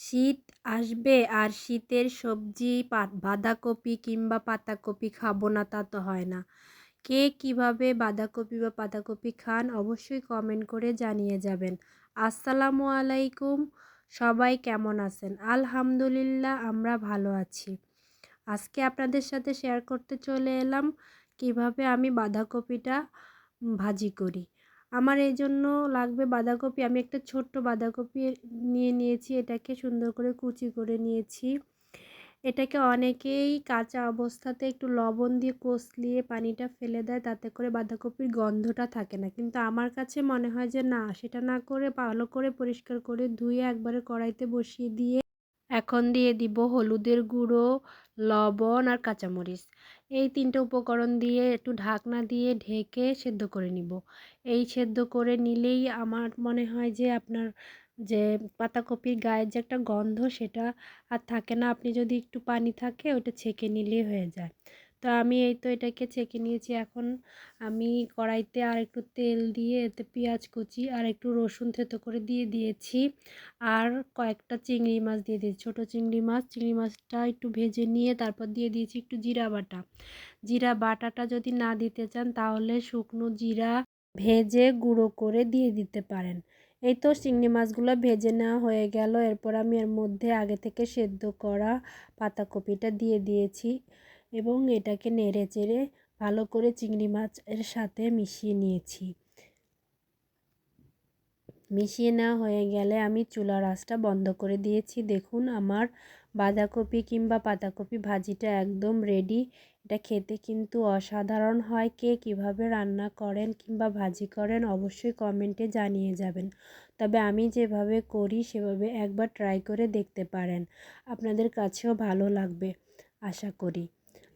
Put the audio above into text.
শীত আসবে আর শীতের সবজি বাঁধাকপি কিংবা পাতাকপি খাব না তা তো হয় না। কে কীভাবে বাঁধাকপি বা পাতাকপি খান অবশ্যই কমেন্ট করে জানিয়ে যাবেন। আসসালামু আলাইকুম, সবাই কেমন আছেন? আলহামদুলিল্লাহ, আমরা ভালো আছি। আজকে আপনাদের সাথে শেয়ার করতে চলে এলাম কীভাবে আমি বাঁধাকপিটা ভাজি করি। আমার এই জন্য লাগবে বাঁধাকপি। আমি একটা ছোট্ট বাঁধাকপি নিয়ে নিয়েছি, এটাকে সুন্দর করে কুচি করে নিয়েছি। এটাকে অনেকেই কাঁচা অবস্থাতে একটু লবণ দিয়ে কষলিয়ে পানিটা ফেলে দেয়, তাতে করে বাঁধাকপির গন্ধটা থাকে না। কিন্তু আমার কাছে মনে হয় যে না, সেটা না করে ভালো করে পরিষ্কার করে ধুয়ে একবারে কড়াইতে বসিয়ে দিয়ে এখন দিয়ে দিব হলুদের গুঁড়ো, লবণ আর কাঁচামরিচ। এই তিনটে উপকরণ দিয়ে একটু ঢাকনা দিয়ে ঢেকে সেদ্ধ করে নিব। এই সেদ্ধ করে নিলেই আমার মনে হয় যে আপনার যে পাতাকপির গায়ের যে একটা গন্ধ সেটা আর থাকে না। আপনি যদি একটু পানি থাকে ওটা ছেঁকে নিলেই হয়ে যায়। তো আমি এই তো এটাকে ছেঁকে নিয়েছি। এখন আমি কড়াইতে আর একটু তেল দিয়ে এতে পেঁয়াজ কুচি আর একটু রসুন থেতো করে দিয়ে দিয়েছি। আর কয়েকটা চিংড়ি মাছ দিয়ে দিয়েছি। ছোটো চিংড়ি মাছ, চিংড়ি মাছটা একটু ভেজে নিয়ে তারপর দিয়ে দিয়েছি একটু জিরা বাটা। জিরা বাটাটা যদি না দিতে চান তাহলে শুকনো জিরা ভেজে গুঁড়ো করে দিয়ে দিতে পারেন। এই তো চিংড়ি মাছগুলো ভেজে নেওয়া হয়ে গেল। এরপর আমি এর মধ্যে আগে থেকে সেদ্ধ করা পাতাকপিটা দিয়ে দিয়েছি। এবং এটাকে নেড়ে চেড়ে ভালো করে চিংড়ি মাছের সাথে মিশিয়ে নিয়েছি। মিশিয়ে নেওয়া হয়ে গেলে আমি চুলার আঁচটা বন্ধ করে দিয়েছি। দেখুন, আমার বাঁধাকপি কিংবা পাতাকপি ভাজিটা একদম রেডি এটা খেতে কিন্তু অসাধারণ হয়। কে কীভাবে রান্না করেন কিংবা ভাজি করেন অবশ্যই কমেন্টে জানিয়ে যাবেন। তবে আমি যেভাবে করি, সেভাবে একবার ট্রাই করে দেখতে পারেন। আপনাদের কাছেও ভালো লাগবে, আশা করি।